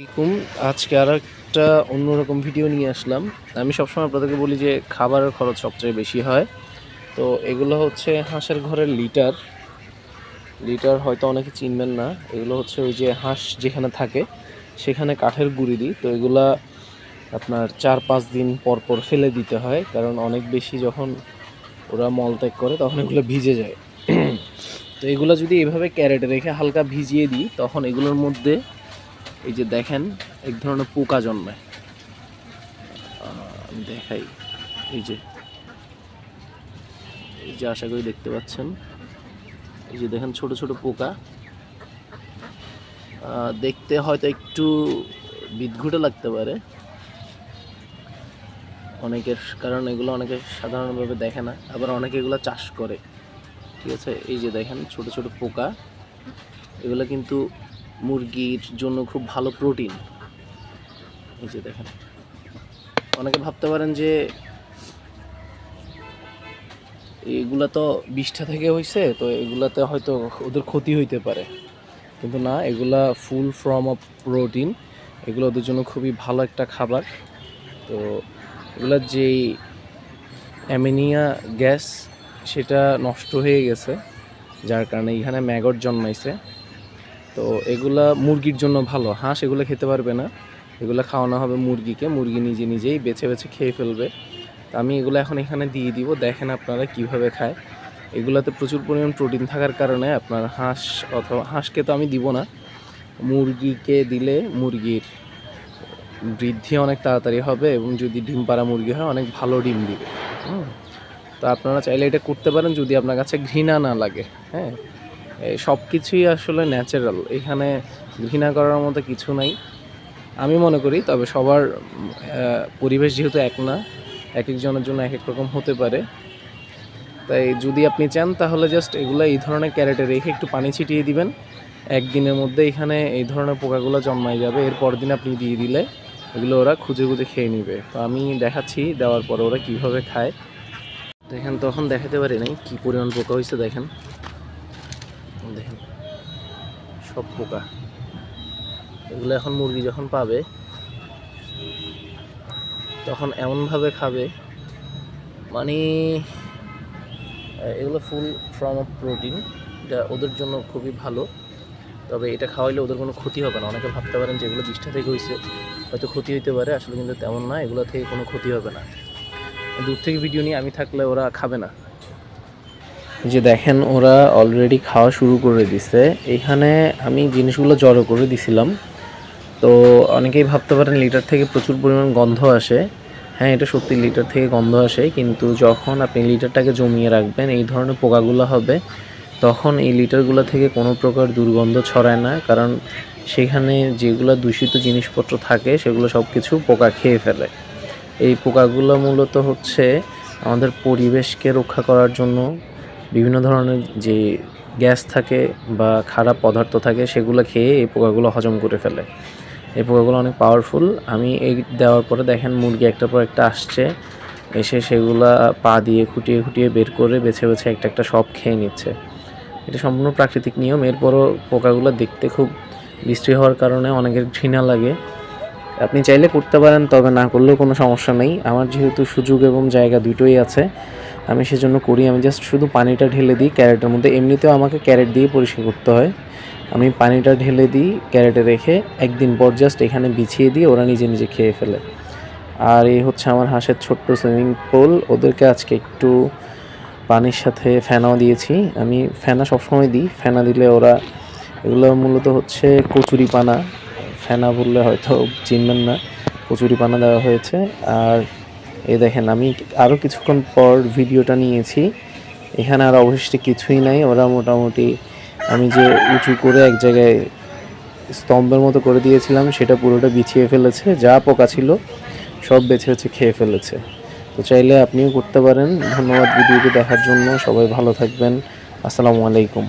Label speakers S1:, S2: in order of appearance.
S1: আসসালামাইকুম আজকে আর একটা অন্যরকম ভিডিও নিয়ে আসলাম। আমি সবসময় আপনাদেরকে বলি যে খাবারের খরচ সবচেয়ে বেশি হয়। তো এগুলো হচ্ছে হাঁসের ঘরের লিটার। লিটার হয়তো অনেকে চিনবেন না। এগুলো হচ্ছে ওই যে হাঁস যেখানে থাকে, সেখানে কাঠের গুঁড়ি দিই। তো এগুলা আপনার চার পাঁচ দিন পর পর ফেলে দিতে হয়। কারণ অনেক বেশি যখন ওরা মলত্যাগ করে, তখন এগুলো ভিজে যায়। তো এগুলো যদি এভাবে ক্যারেটে রেখে হালকা ভিজিয়ে দিই, তখন এগুলোর মধ্যে এই যে দেখেন, এক ধরনের পোকা জন্মায়। আমি দেখাই। এই যে এই যে আশা করি দেখতে পাচ্ছেন। এই যে দেখেন, ছোট ছোট পোকা। দেখতে হয়তো একটু বিদঘুটে লাগতে পারে। অনেকের কারণ এগুলো অনেকে সাধারণভাবে দেখে না, আবার অনেকে এগুলো চাষ করে। ঠিক আছে? এই যে দেখেন, ছোট ছোট পোকা। এগুলো কিন্তু মুরগির জন্য খুব ভালো প্রোটিন। এই যে দেখেন। অনেকে ভাবতে পারেন যে এগুলা তো বিষ্ঠা থেকে হয়েছে তো এগুলাতে হয়তো ওদের ক্ষতি হইতে পারে। কিন্তু না, এগুলা ফুল ফর্ম অফ প্রোটিন এগুলো ওদের জন্য খুবই ভালো একটা খাবার। তো এগুলার যেই অ্যামিনিয়া গ্যাস, সেটা নষ্ট হয়ে গেছে, যার কারণে এখানে ম্যাগট জন্মাইছে। তো এগুলা মুরগির জন্য ভালো। হাঁস এগুলো খেতে পারবে না। এগুলো খাওয়ানো হবে মুরগিকে। মুরগি নিজে নিজেই বেছে বেছে খেয়ে ফেলবে। তো আমি এগুলো এখন এখানে দিয়ে দিব। দেখেন আপনারা কীভাবে খায়। এগুলাতে প্রচুর পরিমাণ প্রোটিন থাকার কারণে আপনার হাঁস অথবা হাঁসকে তো আমি দিব না। মুরগিকে দিলে মুরগির বৃদ্ধি অনেক তাড়াতাড়ি হবে এবং যদি ডিম পাড়া মুরগি হয়, অনেক ভালো ডিম দিবে। তো আপনারা চাইলে এটা করতে পারেন যদি আপনার কাছে ঘৃণা না লাগে। হ্যাঁ। সব কিছুই আসলে ন্যাচারাল এখানে ঘৃণা করার মতো কিছু নাই। আমি মনে করি, তবে সবার পরিবেশ যেহেতু এক না এক একজনের জন্য এক এক রকম হতে পারে। তাই যদি আপনি চান, তাহলে জাস্ট এগুলো এই ধরনের ক্যারেটে রেখে একটু পানি ছিটিয়ে দিবেন। একদিনের মধ্যে এখানে এই ধরনের পোকাগুলো জন্মাই যাবে এর পর দিন আপনি দিয়ে দিলে এগুলো ওরা খুঁজে খুঁজে খেয়ে নিবে। তো আমি দেখাচ্ছি, দেওয়ার পর ওরা কীভাবে খায়। দেখেন তখন দেখাতে পারি নাই, কী পরিমাণ পোকা হয়েছে দেখেন। সব পোকা। এগুলো এখন মুরগি যখন পাবে, তখন এমনভাবে খাবে মানে এগুলো ফুল ফর্ম অফ প্রোটিন এটা ওদের জন্য খুবই ভালো। তবে এটা খাওয়াইলে ওদের কোনো ক্ষতি হবে না। অনেকে ভাবতে পারেন যে এগুলো বিষ্ঠা থেকে হয়েছে হয়তো ক্ষতি হতে পারে, আসলে কিন্তু তেমন না, এগুলো থেকে কোনো ক্ষতি হবে না। দূর থেকে ভিডিও নিয়ে আমি থাকলে ওরা খাবে না। যে দেখেন, ওরা অলরেডি খাওয়া শুরু করে দিছে। এখানে আমি জিনিসগুলো জড়ো করে দিছিলাম। তো অনেকেই ভাবতে পারেন লিটার থেকে প্রচুর পরিমাণ গন্ধ আসে। হ্যাঁ এটা সত্যি লিটার থেকে গন্ধ আসে, কিন্তু যখন আপনি লিটারটাকে জমিয়ে রাখবেন, এই ধরনের পোকাগুলো হবে, তখন এই লিটারগুলো থেকে কোনো প্রকার দুর্গন্ধ ছড়ায় না। কারণ সেখানে যেগুলো দূষিত জিনিসপত্র থাকে, সেগুলো সব কিছু পোকা খেয়ে ফেলে। এই পোকাগুলো মূলত হচ্ছে আমাদের পরিবেশকে রক্ষা করার জন্য বিভিন্ন ধরনের যে গ্যাস থাকে বা খারাপ পদার্থ থাকে, সেগুলো খেয়ে এই পোকাগুলো হজম করে ফেলে। এই পোকাগুলো অনেক পাওয়ারফুল আমি এই দেওয়ার পরে দেখেন মুরগি একটার পর একটা আসছে, এসে সেগুলা পা দিয়ে খুঁটিয়ে খুঁটিয়ে বের করে বেছে বেছে একটা একটা সব খেয়ে নিচ্ছে। এটা সম্পূর্ণ প্রাকৃতিক নিয়ম। এরপরও পোকাগুলো দেখতে খুব বৃষ্টি হওয়ার কারণে অনেকের ঘৃণা লাগে। আপনি চাইলে করতে পারেন, তবে না করলেও কোনো সমস্যা নেই। আমার যেহেতু সুযোগ এবং জায়গা দুটোই আছে আমি সেজন্য করি, আমি জাস্ট শুধু পানিটা ঢেলে দিই ক্যারেটের মধ্যে। এমনিতেও আমাকে ক্যারেট দিয়ে পরিষ্কার করতে হয়। আমি পানিটা ঢেলে দিই ক্যারেটে রেখে, একদিন পর জাস্ট এখানে বিছিয়ে দিই ওরা নিজে নিজে খেয়ে ফেলে। আর এই হচ্ছে আমার হাঁসের ছোট্ট সুইমিং পুল ওদেরকে আজকে একটু পানির সাথে ফেনাও দিয়েছি। আমি ফেনা সবসময় দিই। ফেনা দিলে ওরা, এগুলো মূলত হচ্ছে কচুরি পানা। ফেনা বললে হয়তো চিনবেন না। কচুরি পানা দেওয়া হয়েছে। আর এই দেখেন, আমি আরও কিছুক্ষণ পর ভিডিওটা নিয়েছি। এখানে আর অবশিষ্ট কিছুই নাই। ওরা মোটামুটি আমি যে উঁচু করে এক জায়গায় স্তম্ভের মতো করে দিয়েছিলাম, সেটা পুরোটা বিছিয়ে ফেলেছে। যা পোকা ছিল, সব বেছে বেছে খেয়ে ফেলেছে। তো চাইলে আপনিও করতে পারেন। ধন্যবাদ ভিডিওটি দেখার জন্য। সবাই ভালো থাকবেন। আসসালামু আলাইকুম।